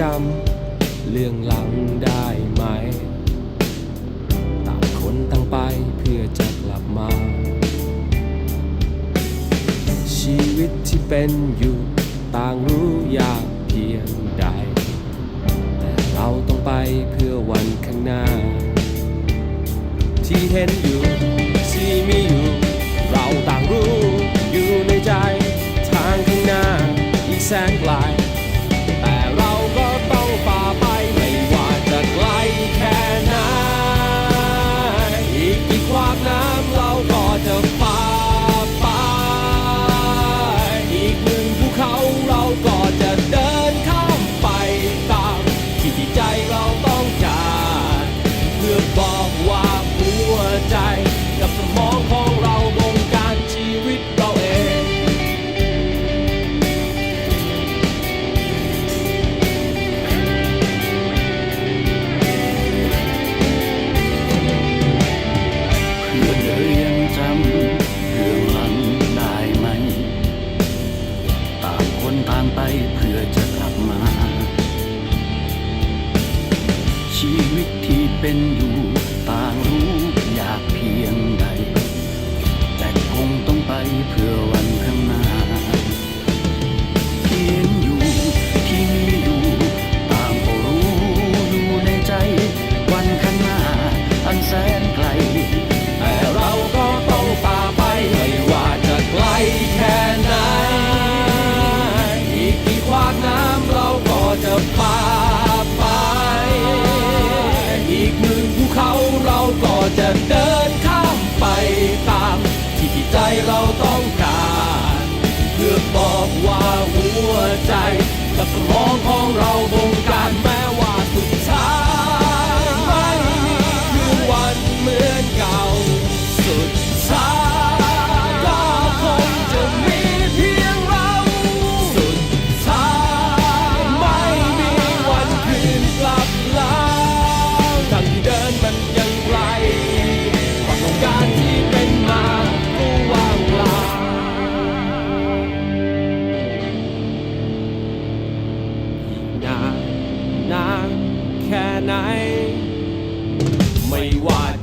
จำเรื่องหลังได้ไหม ต่างคนต่างไปเพื่อจะกลับมา ชีวิตที่เป็นอยู่ต่างรู้อยากเพียงใด แต่เราต้องไปเพื่อวันข้างหน้า ที่เห็นอยู่ที่มีอยู่ เราต่างรู้อยู่ในใจ ทางข้างหน้าอีกแสนไกล You. ไหน ไม่ว่า